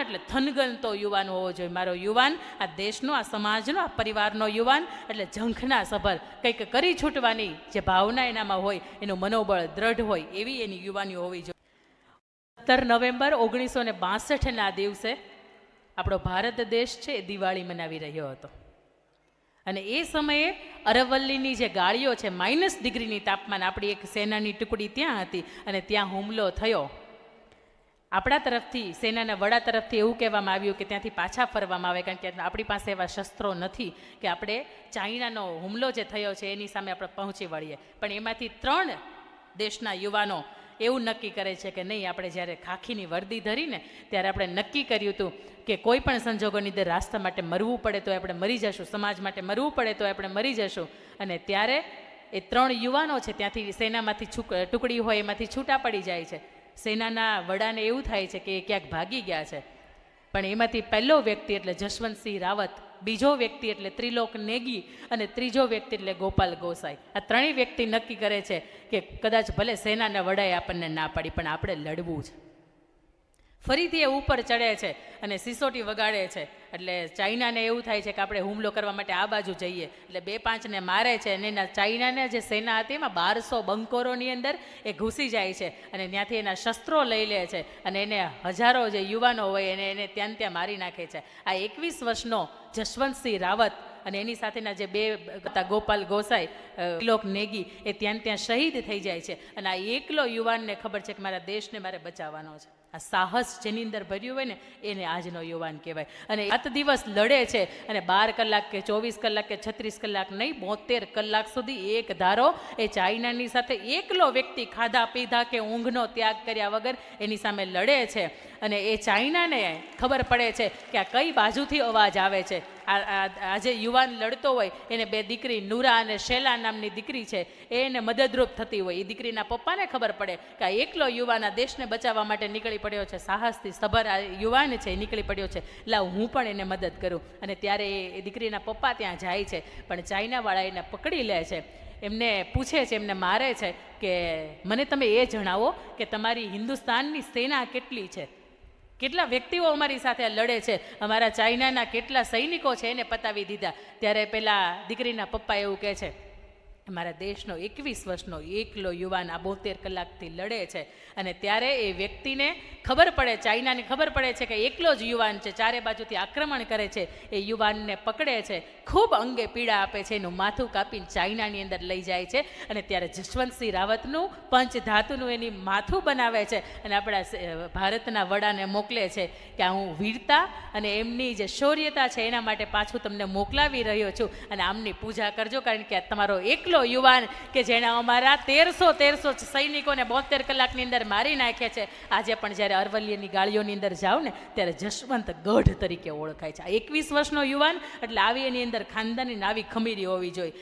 એટલે થનગનતો યુવાન હોવો જોઈએ. મારો યુવાન આ દેશનો, આ સમાજનો, આ પરિવારનો યુવાન એટલે ઝંખના સભર. કંઈક કરી છૂટવાની જે ભાવના એનામાં હોય, એનું મનોબળ દ્રઢ હોય, એવી એની યુવાનીઓ હોવી જોઈએ. સત્તર નવેમ્બર ઓગણીસો ને બાસઠના દિવસે આપણો ભારત દેશ છે એ દિવાળી મનાવી રહ્યો હતો. અને એ સમયે અરવલ્લીની જે ગાળીઓ છે, માઇનસ ડિગ્રીની તાપમાન, આપણી એક સેનાની ટુકડી ત્યાં હતી અને ત્યાં હુમલો થયો. આપણા તરફથી, સેનાના વડા તરફથી એવું કહેવામાં આવ્યું કે ત્યાંથી પાછા ફરવામાં આવે, કારણ કે આપણી પાસે એવા શસ્ત્રો નથી કે આપણે ચાઇનાનો હુમલો જે થયો છે એની સામે આપણે પહોંચી વળીએ. પણ એમાંથી ત્રણ દેશના યુવાનો એવું નક્કી કરે છે કે નહીં, આપણે જ્યારે ખાખીની વર્દી ધરીને ત્યારે આપણે નક્કી કર્યું હતું કે કોઈ પણ સંજોગોની અંદર રાસ્તા માટે મરવું પડે તો આપણે મરી જશું, સમાજ માટે મરવું પડે તો આપણે મરી જશું. અને ત્યારે એ ત્રણ યુવાનો છે, ત્યાંથી સેનામાંથી છૂક, ટુકડી હોય, એમાંથી છૂટા પડી જાય છે. સેનાના વડાને એવું થાય છે કે એ ક્યાંક ભાગી ગયા છે. પણ એમાંથી પહેલો વ્યક્તિ એટલે જશવંતસિંહ રાવત, બીજો વ્યક્તિ એટલે ત્રિલોક નેગી અને ત્રીજો વ્યક્તિ એટલે ગોપાલ ગોસાઈ. આ ત્રણેય વ્યક્તિ નક્કી કરે છે કે કદાચ ભલે સેનાના વડાએ આપણને ના પાડી, પણ આપણે લડવું છે ફરીથી એ ઉપર ચડે છે અને સિસોટી વગાડે છે. એટલે ચાઇનાને એવું થાય છે કે આપણે હુમલો કરવા માટે આ બાજુ જઈએ. એટલે બે પાંચને મારે છે અને એના ચાઇનાને જે સેના હતી એમાં બારસો બંકોરોની અંદર એ ઘૂસી જાય છે અને ત્યાંથી એના શસ્ત્રો લઈ લે છે અને એને હજારો જે યુવાનો હોય એને એને ત્યાં ત્યાં મારી નાખે છે. આ એકવીસ વર્ષનો જશવંતસિંહ રાવત અને એની સાથેના જે બે ગોપાલ ગોસાઈ લોક નેગી એ ત્યાં ત્યાં શહીદ થઈ જાય છે. અને આ એકલો યુવાનને ખબર છે કે મારા દેશને મારે બચાવવાનો છે. આ સાહસ જેની અંદર ભર્યું હોય ને, એને આજનો યુવાન કહેવાય. અને રાત દિવસ લડે છે અને બાર કલાક કે ચોવીસ કલાક કે છત્રીસ કલાક નહીં, બોતેર કલાક સુધી એક ધારો એ ચાઇનાની સાથે એકલો વ્યક્તિ ખાધા પીધા કે ઊંઘનો ત્યાગ કર્યા વગર એની સામે લડે છે. અને એ ચાઇનાને ખબર પડે છે કે આ કઈ બાજુથી અવાજ આવે છે. આ, આ- આ યુવાન લડતો હોય, એને બે દીકરી નુરા અને શેલા નામની દીકરી છે, એને મદદરૂપ થતી હોય. એ દીકરીના પપ્પાને ખબર પડે કે આ એકલો યુવાન આ દેશને બચાવવા માટે નીકળી પડ્યો છે, સાહસથી સભર આ યુવાન છે, એ નીકળી પડ્યો છે. લાવ હું પણ એને મદદ કરું. અને ત્યારે એ દીકરીના પપ્પા ત્યાં જાય છે, પણ ચાઇનાવાળા એને પકડી લે છે. એમને પૂછે છે, એમને મારે છે કે, મને તમે એ જણાવો કે તમારી હિન્દુસ્તાનની સેના કેટલી છે? કેટલા વ્યક્તિઓ અમારી સાથે લડે છે? અમારા ચાઇનાના કેટલા સૈનિકો છે? એને પતાવી દીધા. ત્યારે પેલા દીકરીના પપ્પા એવું કહે છે મારા દેશનો એકવીસ વર્ષનો એકલો યુવાન આ બોતેર કલાકથી લડે છે. અને ત્યારે એ વ્યક્તિને ખબર પડે, ચાઇનાને ખબર પડે છે કે એકલો જ યુવાન છે, ચારે બાજુથી આક્રમણ કરે છે. એ યુવાનને પકડે છે, ખૂબ અંગે પીડા આપે છે, એનું માથું કાપીને ચાઇનાની અંદર લઈ જાય છે. અને ત્યારે જશવંતસિંહ રાવતનું પંચ ધાતુનું એની માથું બનાવે છે. અને આપણા ભારતના વડાને મોકલે છે કે હું વીરતા અને એમની જે શૌર્યતા છે, એના માટે પાછું તમને મોકલાવી રહ્યો છું. અને આમની પૂજા કરજો, કારણ કે તમારો એકલો યુવાન કે જેણે અમારા તેરસો તેરસો સૈનિકોને બોતેર કલાકની અંદર મારી નાખ્યા છે. આજે પણ જ્યારે અરવલ્લીની ગાળીઓની અંદર જાઓ ને, ત્યારે જશવંત ગઢ તરીકે ઓળખાય છે. આ એકવીસ વર્ષનો યુવાન, એટલે આવી એની અંદર ખાનદાની નાવી ખમીરી હોવી જોઈએ.